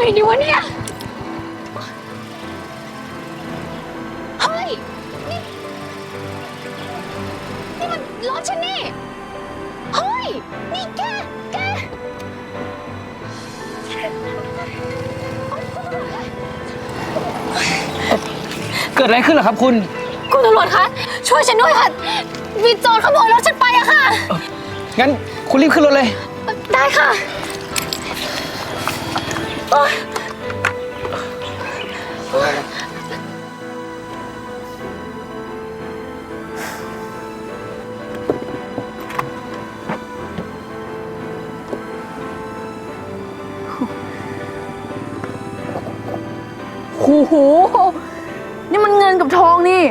เอาไงดีวะเนี่ย เฮ้ย นี่ นี่มันรถฉันนี่ เฮ้ย นี่แก แกเกิดอะไรขึ้นเหรอครับคุณ คุณตำรวจคะ ช่วยฉันด้วยค่ะ มีโจรขโมยรถฉันไปอะค่ะ งั้นคุณรีบขึ้นรถเลย ได้ค่ะ โอ๊ยหูหูนี่มันเงินกับทองนี่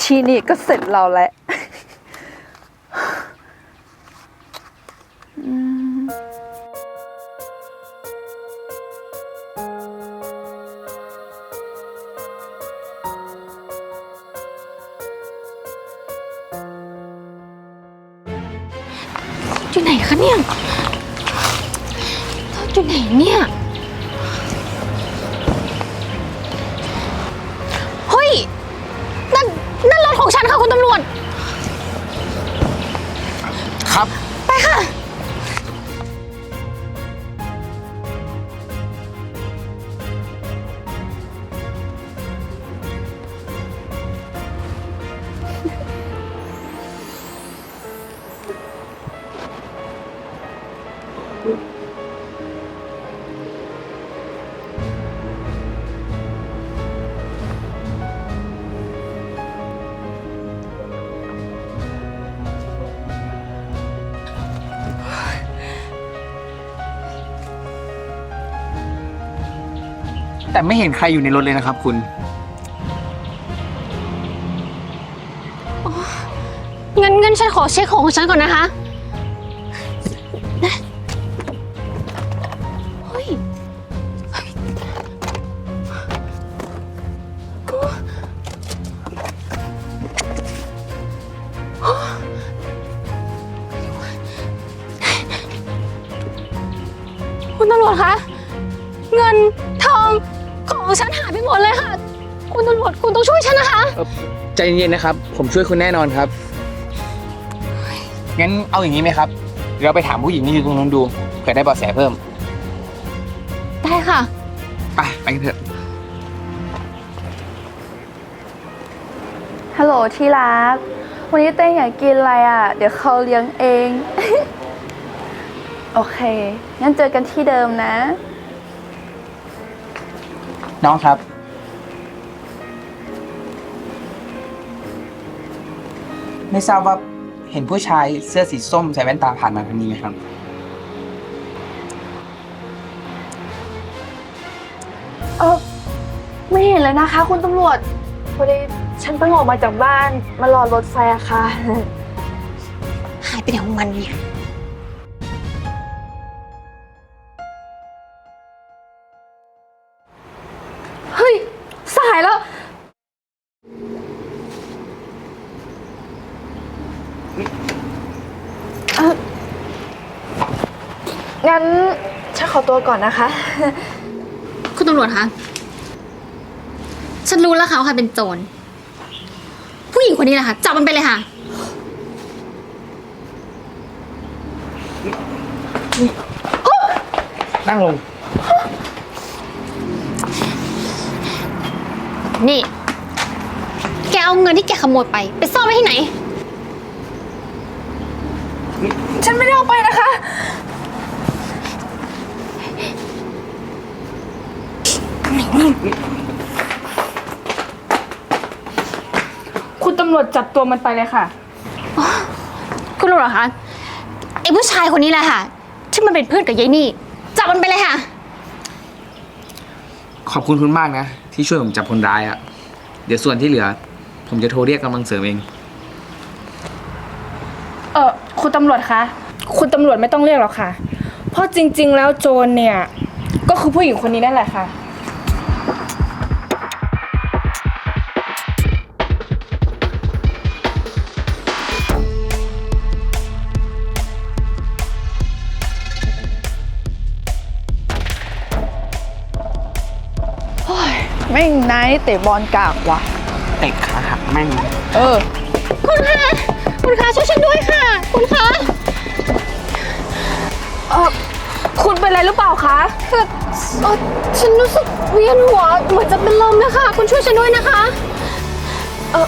ทีนี้ก็เสร็จเราแล้ว อยู่ไหนคะเนี่ยรถอยู่ไหนเนี่ย เฮ้ย นั่น นั่นรถของฉันค่ะคุณตำรวจ ครับ ไปค่ะ แต่ไม่เห็นใครอยู่ในรถเลยนะครับคุณ งั้นงั้นฉันขอเช็คของของฉันก่อนนะคะนะำรวจคุณต้องช่วยฉันนะคะ ใจเย็นๆนะครับ ผมช่วยคุณแน่นอนครับ งั้นเอาอย่างนี้ไหมครับเดี๋ยวเราไปถามผู้หญิงที่อยู่ตรงนั้นดูเผื่อได้เบาะแสเพิ่ม ได้ค่ะ ไปไปกันเถอะ ฮัลโหลที่รัก วันนี้เต้งอยากกินอะไรอะ เดี๋ยวเขาเลี้ยงเอง โอเค งั้นเจอกันที่เดิมนะ น้องครับ ไม่ทราบว่าเห็นผู้ชายเสื้อสีส้มใส่แว่นตาผ่านมาทางนี้ไหมครับ เออไม่เห็นเลยนะคะ คุณตำรวจพอดีฉันเพิ่งออกมาจากบ้านมารอรถไฟอะค่ะ หายไปไหนของมันเนี่ย ขอตัวก่อนนะคะ คุณตำรวจคะ ฉันรู้แล้วค่ะว่าใครเป็นโจร ผู้หญิงคนนี้แหละค่ะ จับมันไปเลยค่ะ นั่งลง นี่ แกเอาเงินที่แกขโมยไป ไปซ่อนไว้ที่ไหน ฉันไม่ได้เอาไปนะคะ คุณตำรวจจับตัวมันไปเลยค่ะ คุณรู้เหรอคะไอ้ผู้ชายคนนี้แหละค่ะ ที่มันเป็นเพื่อนกับยายนี่ จับมันไปเลยค่ะ ขอบคุณคุณมากนะ ที่ช่วยผมจับคนร้ายอะ่ะเดี๋ยวส่วนที่เหลือ ผมจะโทรเรียกกำลังเสริมเอง เออคุณตำรวจคะคุณตำรวจไม่ต้องเรียกหรอกค่ะ เพราะจริง ๆ แล้วโจรเนี่ย ก็คือผู้หญิงคนนี้นั่นแหละค่ะ นายนี่เตะบอลกากว่ะ เตะขาหักแม่งเออ คุณคะคุณคะช่วยฉันด้วยค่ะ คุณคะเออคุณเป็นอะไรหรือเปล่าคะคือเอ่อฉันรู้สึกเวียนหัวเหมือนจะเป็นลมนะคะ คุณช่วยฉันด้วยนะคะ เออ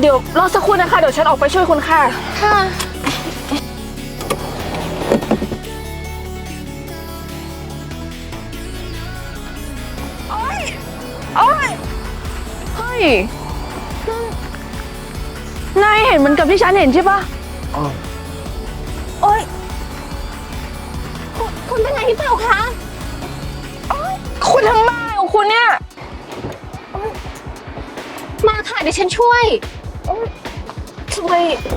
เดี๋ยวรอสักครู่นะคะ เดี๋ยวฉันออกไปช่วยคุณค่ะ ค่ะ นายเห็นเหมือนกับที่ฉันเห็นใช่ปะโอ๊ยคุณคุณเป็นไรหรือเปล่าคะคุณทำบ้าของคุณเนี่ย มาค่ะเดี๋ยวฉันช่วยทำไม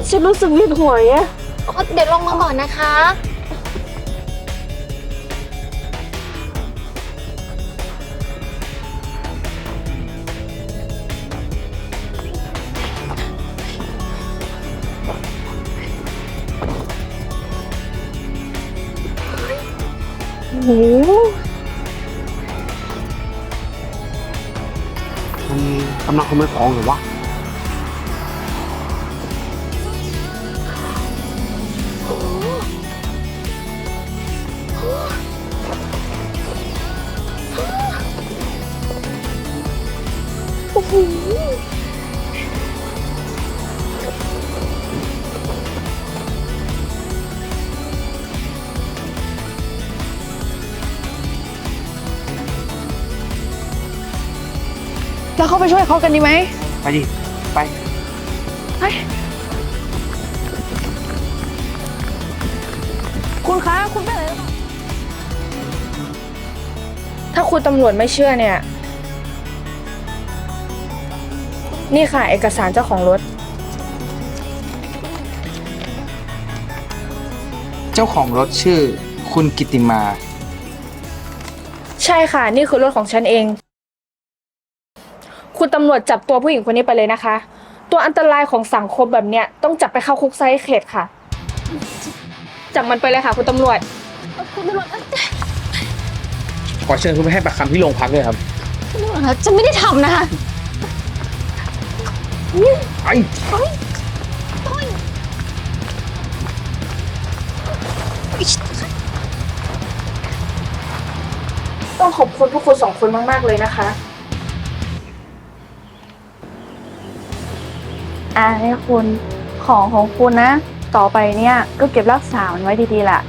ฉันรู้สึกเวียนหัวเนี่ยอ๋อเดี๋ยวลงมาก่อนนะคะ หมันกำลังขโมยของหรือวะแล้ว เข้าไปช่วยเขากันดีไหมไปดิไปคุณคะคุณเป็นอะไรหรือเปล่าถ้าคุณตำรวจไม่เชื่อเนี่ย นี่ค่ะ เอกสารเจ้าของรถ เจ้าของรถชื่อคุณกิติมา ใช่ค่ะ นี่คือรถของฉันเอง คุณตำรวจจับตัวผู้หญิงคนนี้ไปเลยนะคะ ตัวอันตรายของสังคมแบบเนี้ยต้องจับไปเข้าคุกไซส์เขตค่ะ จับมันไปเลยค่ะ คุณตำรวจ คุณตำรวจเอ้ยขอเชิญคุณไปให้ปากคำที่โรงพักเลยครับคุณตำรวจคะฉันไม่ได้ทำนะคะไปต้องขอบคุณพวกคุณสองคนมาก ๆ เลยนะคะ อ่านี่คุณของของคุณนะ ต่อไปเนี่ยก็เก็บรักษามันไว้ดีๆล่ะ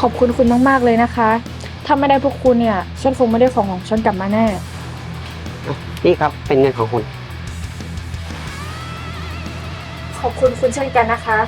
ขอบคุณคุณมาก ๆ เลยนะคะ ถ้าไม่ได้พวกคุณเนี่ย ฉันคงไม่ได้ของของฉันกลับมาแน่ นี่ครับเป็นเงินของคุณ ขอบคุณคุณเช่นกันนะคะ